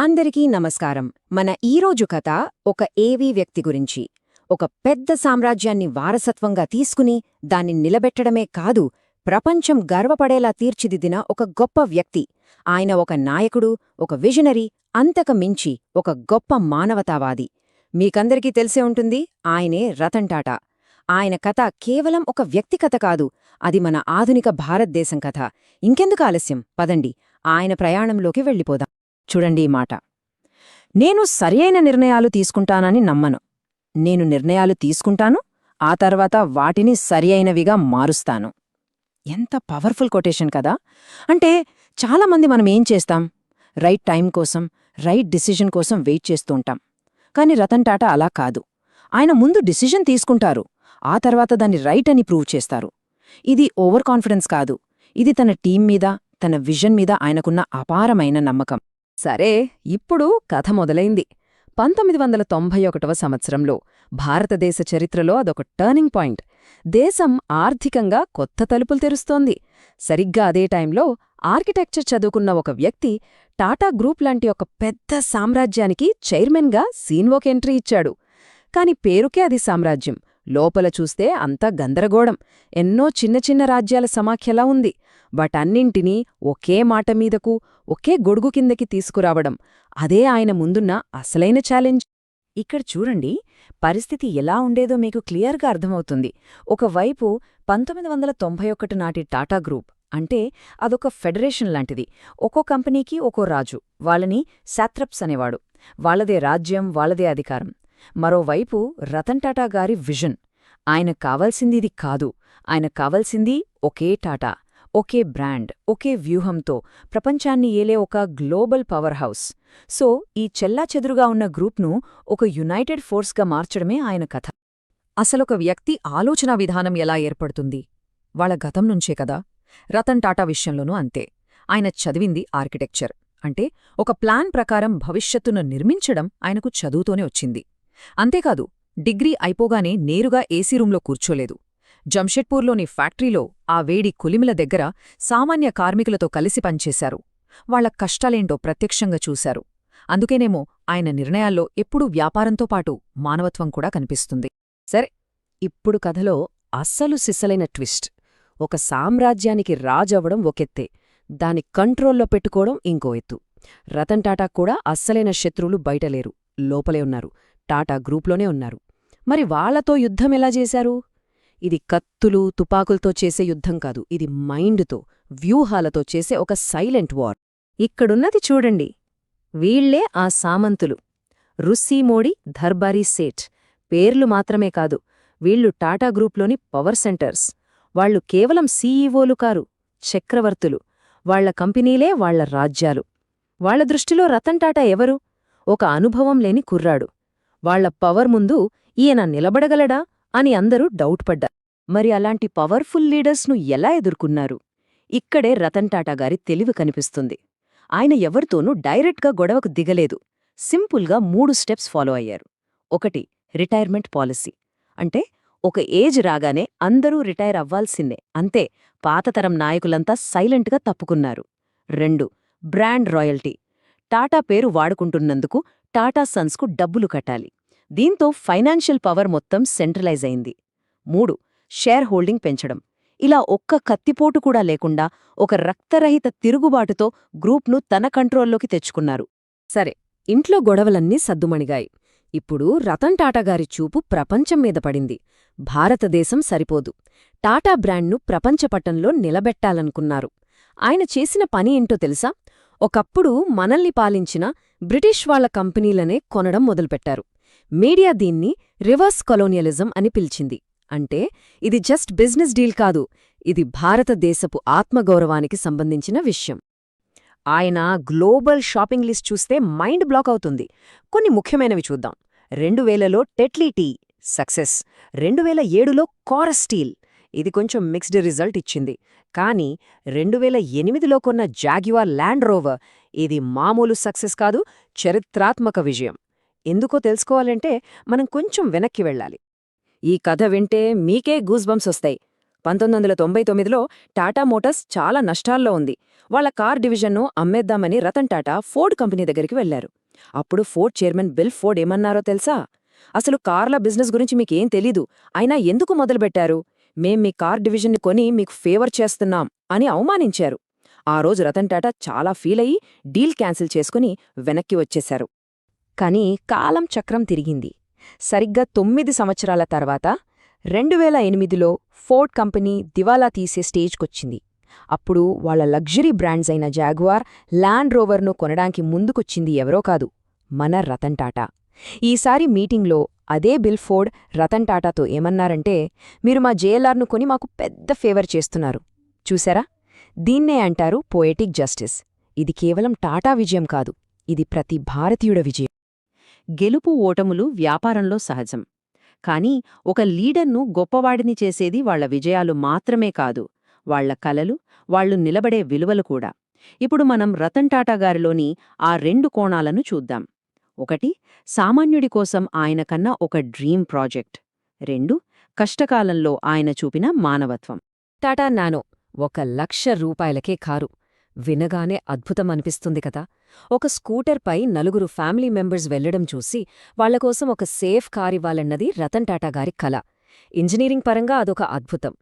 అందరికీ నమస్కారం. మన ఈరోజు కథ ఒక ఏవీ వ్యక్తి గురించి. ఒక పెద్ద సామ్రాజ్యాన్ని వారసత్వంగా తీసుకుని దాన్ని నిలబెట్టడమే కాదు ప్రపంచం గర్వపడేలా తీర్చిదిద్దిన ఒక గొప్ప వ్యక్తి. ఆయన ఒక నాయకుడు ఒక విజనరీ అంతక మించి ఒక గొప్ప మానవతావాది. మీకందరికీ తెలిసే ఉంటుంది ఆయనే రతన్ టాటా. ఆయన కథ కేవలం ఒక వ్యక్తి కథ కాదు అది మన ఆధునిక భారతదేశం కథ. ఇంకెందుకు ఆలస్యం? పదండి ఆయన ప్రయాణంలోకి వెళ్ళిపోదాం. చూడండి ఈ మాట. నేను సరియైన నిర్ణయాలు తీసుకుంటానని నమ్మను. నేను నిర్ణయాలు తీసుకుంటాను ఆ తర్వాత వాటిని సరియైనవిగా మారుస్తాను. ఎంత పవర్ఫుల్ కొటేషన్ కదా! అంటే చాలామంది మనం ఏం చేస్తాం? రైట్ టైం కోసం రైట్ డిసిషన్ కోసం వెయిట్ చేస్తూ ఉంటాం. కాని రతన్ టాటా అలా కాదు. ఆయన ముందు డిసిషన్ తీసుకుంటారు. ఆ తర్వాత దాన్ని రైట్ అని ప్రూవ్ చేస్తారు. ఇది ఓవర్ కాన్ఫిడెన్స్ కాదు. ఇది తన టీం మీద తన విజన్ మీద ఆయనకున్న అపారమైన నమ్మకం. సరే ఇప్పుడు కథ మొదలైంది. పంతొమ్మిది వందల తొంభై ఒకటవ సంవత్సరంలో భారతదేశ చరిత్రలో అదొక టర్నింగ్ పాయింట్. దేశం ఆర్థికంగా కొత్త తలుపులు తెరుస్తోంది. సరిగ్గా అదే టైంలో ఆర్కిటెక్చర్ చదువుకున్న ఒక వ్యక్తి టాటా గ్రూప్ లాంటి ఒక పెద్ద సామ్రాజ్యానికి చైర్మన్గా సీన్వోక్ ఎంట్రీ ఇచ్చాడు. కాని పేరుకే అది సామ్రాజ్యం. లోపల చూస్తే అంతా గందరగోళం. ఎన్నో చిన్న చిన్న రాజ్యాల సమాఖ్యలా ఉంది. వాటన్నింటినీ ఒకే మాట మీదకు ఒకే గొడుగు కిందకి తీసుకురావడం అదే ఆయన ముందున్న అసలైన ఛాలెంజ్. ఇక్కడ చూడండి పరిస్థితి ఎలా ఉండేదో మీకు క్లియర్గా అర్థమవుతుంది. ఒకవైపు పంతొమ్మిది వందల తొంభై ఒకటి నాటి టాటా గ్రూప్ అంటే అదొక ఫెడరేషన్ లాంటిది. ఒక్కో కంపెనీకి ఒక్కో రాజు వాళ్ళని శాత్రప్స్ అనేవాడు. వాళ్ళదే రాజ్యం వాళ్ళదే అధికారం. మరోవైపు రతన్ టాటా గారి విజన్. ఆయన కావాల్సింది ఇది కాదు. ఆయన కావాల్సింది ఒకే టాటా ఒకే బ్రాండ్ ఒకే వ్యూహంతో ప్రపంచాన్ని ఏలే ఒక గ్లోబల్ పవర్ హౌస్. సో ఈ చెల్లాచెదురుగా ఉన్న గ్రూప్ను ఒక యునైటెడ్ ఫోర్స్గా మార్చడమే ఆయన కథ. అసలొక వ్యక్తి ఆలోచనా విధానం ఎలా ఏర్పడుతుంది? వాళ్ళ గతం నుంచే కదా? రతన్ టాటా విషయంలోనూ అంతే. ఆయన చదివింది ఆర్కిటెక్చర్. అంటే ఒక ప్లాన్ ప్రకారం భవిష్యత్తును నిర్మించడం ఆయనకు చదువుతోనే వచ్చింది. అంతేకాదు డిగ్రీ అయిపోగానే నేరుగా ఏసీ రూంలో కూర్చోలేదు. జంషెడ్పూర్లోని ఫ్యాక్టరీలో ఆ వేడి కులిమిల దగ్గర సామాన్య కార్మికులతో కలిసి పనిచేశారు. వాళ్ళ కష్టాలేంటో ప్రత్యక్షంగా చూశారు. అందుకేనేమో ఆయన నిర్ణయాల్లో ఎప్పుడూ వ్యాపారంతో పాటు మానవత్వం కూడా కనిపిస్తుంది. సరే ఇప్పుడు కథలో అస్సలు సిస్సలైన ట్విస్ట్. ఒక సామ్రాజ్యానికి రాజవ్వడం ఒకెత్తే దాని కంట్రోల్లో పెట్టుకోవడం ఇంకో ఎత్తు. రతన్ టాటా కూడా అస్సలైన శత్రువులు బయటలేరు లోపలే ఉన్నారు. టాటా గ్రూప్లోనే ఉన్నారు. మరి వాళ్ళతో ఎలా చేశారు? ఇది కత్తులు తుపాకులతో చేసే యుద్ధం కాదు ఇది మైండ్తో వ్యూహాలతో చేసే ఒక సైలెంట్ వార్. ఇక్కడున్నది చూడండి. వీళ్ళే ఆ సామంతులు. రుస్సీమోడి ధర్బారీ సేట్ పేర్లు మాత్రమే కాదు వీళ్ళు టాటా గ్రూప్లోని పవర్ సెంటర్స్. వాళ్ళు కేవలం సీఈఓలు కారు చక్రవర్తులు. వాళ్ళ కంపెనీలే వాళ్ళ రాజ్యాలు. వాళ్ళ దృష్టిలో రతన్ టాటా ఎవరు? ఒక అనుభవం లేని కుర్రాడు. వాళ్ళ పవర్ ముందు ఈయన నిలబడగలడా అని అందరూ డౌట్ పడ్డా మరి అలాంటి పవర్ఫుల్ లీడర్స్ను ఎలా ఎదుర్కొన్నారు? ఇక్కడే రతన్ టాటా గారి తెలివి కనిపిస్తుంది. ఆయన ఎవరితోనూ డైరెక్ట్గా గొడవకు దిగలేదు. సింపుల్గా మూడు స్టెప్స్ ఫాలో అయ్యారు. ఒకటి రిటైర్మెంట్ పాలసీ. అంటే ఒక ఏజ్ రాగానే అందరూ రిటైర్ అవ్వాల్సిందే. అంతే పాతతరం నాయకులంతా సైలెంట్గా తప్పుకున్నారు. రెండు బ్రాండ్ రాయల్టీ. టాటా పేరు వాడుకుంటున్నందుకు టాటా సన్స్కు డబ్బులు కట్టాలి. దీంతో ఫైనాన్షియల్ పవర్ మొత్తం సెంట్రలైజ్ అయింది. మూడు షేర్ హోల్డింగ్ పెంచడం. ఇలా ఒక్క కత్తిపోటు కూడా లేకుండా ఒక రక్తరహిత తిరుగుబాటుతో గ్రూప్ను తన కంట్రోల్లోకి తెచ్చుకున్నారు. సరే ఇంట్లో గొడవలన్నీ సద్దుమణిగాయి. ఇప్పుడు రతన్ టాటాగారి చూపు ప్రపంచం మీద పడింది. భారతదేశం సరిపోదు. టాటా బ్రాండ్ను ప్రపంచపటంలో నిలబెట్టాలనుకున్నారు. ఆయన చేసిన పని ఏంటో తెలుసా? ఒకప్పుడు మనల్ని పాలించిన బ్రిటిష్ వాళ్ళ కంపెనీలనే కొనడం మొదలుపెట్టారు. మీడియా దీన్ని రివర్స్ కొలోనియలిజం అని పిలిచింది. అంటే ఇది జస్ట్ బిజినెస్ డీల్ కాదు ఇది భారతదేశపు ఆత్మగౌరవానికి సంబంధించిన విషయం. ఆయన గ్లోబల్ షాపింగ్ లిస్ట్ చూస్తే మైండ్ బ్లాక్ అవుతుంది. కొన్ని ముఖ్యమైనవి చూద్దాం. రెండు వేలలో టెట్లీ టీ సక్సెస్ రెండు వేల ఏడులో కారస్టీల్ ఇది కొంచెం మిక్స్డ్ రిజల్ట్ ఇచ్చింది. కానీ రెండు వేల ఎనిమిదిలో కొన్న జాగ్యువర్ ల్యాండ్ రోవర్ ఇది మామూలు సక్సెస్ కాదు చరిత్రాత్మక విజయం. ఎందుకో తెలుసుకోవాలంటే మనం కొంచెం వెనక్కి వెళ్ళాలి. ఈ కథ వింటే మీకే గూస్బంప్స్ వస్తాయి. పంతొమ్మిది వందల తొంభై తొమ్మిదిలో టాటా మోటార్స్ చాలా నష్టాల్లో ఉంది. వాళ్ళ కార్ డివిజన్ను అమ్మేద్దామని రతన్ టాటా ఫోర్డ్ కంపెనీ దగ్గరికి వెళ్ళారు అప్పుడు ఫోర్డ్ చైర్మన్ బిల్ ఫోర్డ్ ఏమన్నారో తెలుసా? అసలు కార్ల బిజినెస్ గురించి మీకేం తెలీదు. అయినా ఎందుకు మొదలుపెట్టారు? మేం మీ కార్ డివిజన్ని కొని మీకు ఫేవర్ చేస్తున్నాం అని అవమానించారు. ఆ రోజు రతన్ టాటా చాలా ఫీల్ అయ్యి డీల్ క్యాన్సిల్ చేసుకుని వెనక్కి వచ్చేశారు. కాని కాలం చక్రం తిరిగింది. సరిగ్గా తొమ్మిది సంవత్సరాల తర్వాత రెండు వేల ఎనిమిదిలో ఫోర్డ్ కంపెనీ దివాలా తీసే స్టేజ్కొచ్చింది. అప్పుడు వాళ్ళ లగ్జరీ బ్రాండ్స్ అయిన జాగ్వార్ ల్యాండ్ రోవర్ను కొనడానికి ముందుకొచ్చింది ఎవరో కాదు మన రతన్ టాటా. ఈసారి మీటింగ్లో అదే బిల్ ఫోర్డ్ రతన్ టాటాతో ఏమన్నారంటే మీరు మా జేఎల్ఆర్ను కొని మాకు పెద్ద ఫేవర్ చేస్తున్నారు. చూసారా దీన్నే అంటారు పోయెటిక్ జస్టిస్. ఇది కేవలం టాటా విజయం కాదు ఇది ప్రతి భారతీయుడ విజయం. గెలుపు ఓటములు వ్యాపారంలో సహజం. కానీ ఒక లీడర్ను గొప్పవాడిని చేసేది వాళ్ళ విజయాలు మాత్రమే కాదు వాళ్ళ కలలు వాళ్ళు నిలబడే విలువలు కూడా. ఇప్పుడు మనం రతన్ టాటా గారిలోని ఆ రెండు కోణాలను చూద్దాం. ఒకటి సామాన్యుడి కోసం ఆయన కన్నా ఒక డ్రీమ్ ప్రాజెక్ట్. రెండు కష్టకాలంలో ఆయన చూపిన మానవత్వం. టాటా నానో ఒక లక్ష రూపాయలకే కారు. వినగానే అద్భుతమనిపిస్తుంది కదా. ఒక స్కూటర్పై నలుగురు ఫ్యామిలీ మెంబర్స్ వెళ్ళడం చూసి వాళ్ళకోసం ఒక సేఫ్ కారివ్వాలన్నది రతన్ టాటా గారి కల. ఇంజనీరింగ్ పరంగా అదొక అద్భుతం.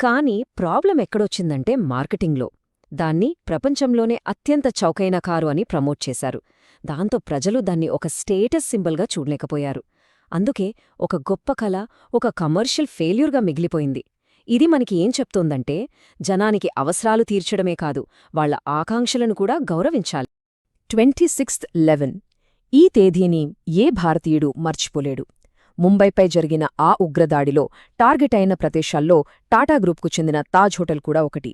కానీ ప్రాబ్లం ఎక్కడొచ్చిందంటే మార్కెటింగ్లో. దాన్ని ప్రపంచంలోనే అత్యంత చౌకైన కారు అని ప్రమోట్ చేశారు. దాంతో ప్రజలు దాన్ని ఒక స్టేటస్ సింబల్గా చూడలేకపోయారు. అందుకే ఒక గొప్ప కళ ఒక కమర్షియల్ ఫెయిల్యూర్గా మిగిలిపోయింది. ఇది మనకి ఏం చెప్తోందంటే జనానికి అవసరాలు తీర్చడమే కాదు వాళ్ళ ఆకాంక్షలను కూడా గౌరవించాలి. Twenty sixth eleven. ఈ తేదీని ఏ భారతీయుడు మర్చిపోలేడు. ముంబైపై జరిగిన ఆ ఉగ్రదాడిలో టార్గెట్ అయిన ప్రదేశాల్లో టాటా గ్రూప్కు చెందిన తాజ్ హోటల్ కూడా ఒకటి.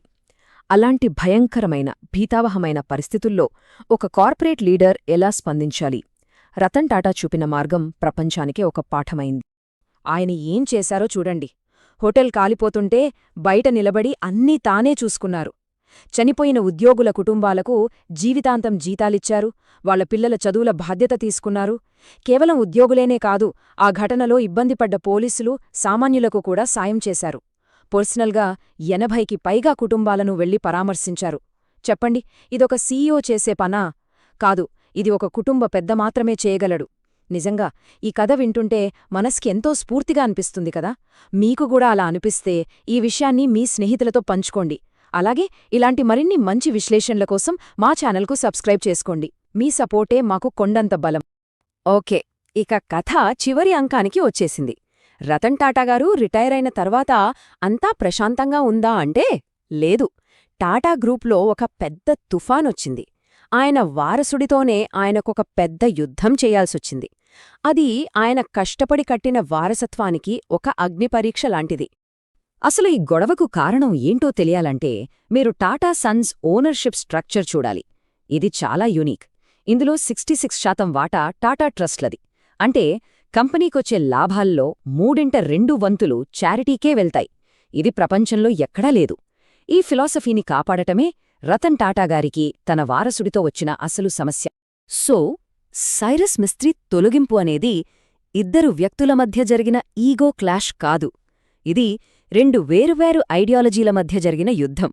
అలాంటి భయంకరమైన భీతావహమైన పరిస్థితుల్లో ఒక కార్పొరేట్ లీడర్ ఎలా స్పందించాలి? రతన్ టాటా చూపిన మార్గం ప్రపంచానికే ఒక పాఠమైంది. ఆయన ఏం చేశారో చూడండి. హోటల్ కాలిపోతుంటే బయట నిలబడి అన్నీ తానే చూసుకున్నారు. చనిపోయిన ఉద్యోగుల కుటుంబాలకు జీవితాంతం జీతాలిచ్చారు వాళ్ళ పిల్లల చదువుల బాధ్యత తీసుకున్నారు. కేవలం ఉద్యోగులేనే కాదు ఆ ఘటనలో ఇబ్బందిపడ్డ పోలీసులు సామాన్యులకు కూడా సాయం చేశారు. పర్సనల్గా ఎనభైకి పైగా కుటుంబాలను వెళ్ళి పరామర్శించారు. చెప్పండి ఇదొక సీఈఓ చేసే పనా? కాదు ఇది ఒక కుటుంబ పెద్ద మాత్రమే చేయగలడు. నిజంగా ఈ కథ వింటుంటే మనస్కి ఎంతో స్ఫూర్తిగా అనిపిస్తుంది కదా? మీకు కూడా అలా అనిపిస్తే ఈ విషయాన్ని మీ స్నేహితులతో పంచుకోండి. అలాగే ఇలాంటి మరిన్ని మంచి విశ్లేషణల కోసం మా ఛానల్కు సబ్స్క్రైబ్ చేసుకోండి. మీ సపోర్టే మాకు కొండంత బలం. ఓకే ఇక కథ చివరి అంకానికి వచ్చేసింది. రతన్ టాటా గారు రిటైర్ అయిన తర్వాత అంతా ప్రశాంతంగా ఉందా అంటే లేదు. టాటా గ్రూప్లో ఒక పెద్ద తుఫానొచ్చింది. ఆయన వారసుడితోనే ఆయనకొక పెద్ద యుద్ధం చేయాల్సొచ్చింది. అది ఆయన కష్టపడి కట్టిన వారసత్వానికి ఒక అగ్నిపరీక్ష లాంటిది. అసలు ఈ గొడవకు కారణం ఏంటో తెలియాలంటే మీరు టాటా సన్స్ ఓనర్షిప్ స్ట్రక్చర్ చూడాలి. ఇది చాలా యూనిక్. ఇందులో సిక్స్టీ సిక్స్ శాతం వాటా టాటా ట్రస్ట్లది. అంటే కంపెనీకొచ్చే లాభాల్లో మూడింట రెండు వంతులు చారిటీకే వెళ్తాయి. ఇది ప్రపంచంలో ఎక్కడా లేదు. ఈ ఫిలాసఫీని కాపాడటమే రతన్ టాటాగారికి తన వారసుడితో వచ్చిన అసలు సమస్య. సో సైరస్ మిస్త్రీ తొలగింపు అనేది ఇద్దరు వ్యక్తుల మధ్య జరిగిన ఈగో క్లాష్ కాదు. ఇది రెండు వేరువేరు ఐడియాలజీల మధ్య జరిగిన యుద్ధం.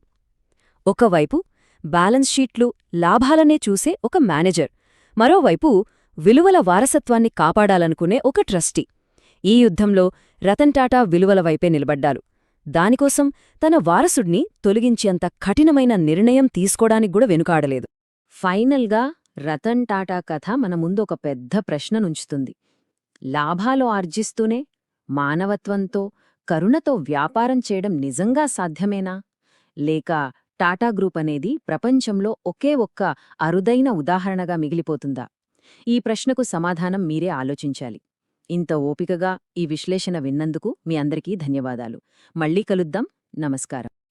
ఒకవైపు బ్యాలెన్స్ షీట్లు లాభాలనే చూసే ఒక మేనేజర్. మరోవైపు విలువల వారసత్వాన్ని కాపాడాలనుకునే ఒక ట్రస్టీ. ఈ యుద్ధంలో రతన్ టాటా విలువల వైపే నిలబడ్డారు దానికోసం తన వారసుడిని తొలగించేంత కఠినమైన నిర్ణయం తీసుకోడానికి కూడా వెనుకాడలేదు. ఫైనల్గా రతన్ టాటా కథ మన ముందొక పెద్ద ప్రశ్ననుంచుతుంది లాభాలు ఆర్జిస్తూనే మానవత్వంతో కరుణతో వ్యాపారం చేయడం నిజంగా సాధ్యమేనా? లేక టాటా గ్రూప్ అనేది ప్రపంచంలో ఒకే ఒక్క అరుదైన ఉదాహరణగా మిగిలిపోతుందా? ఈ ప్రశ్నకు సమాధానం మీరే ఆలోచించాలి. ఇంత ఓపికగా ఈ విశ్లేషణ విన్నందుకు మీ అందరికీ ధన్యవాదాలు. మళ్ళీ కలుద్దాం. నమస్కారం.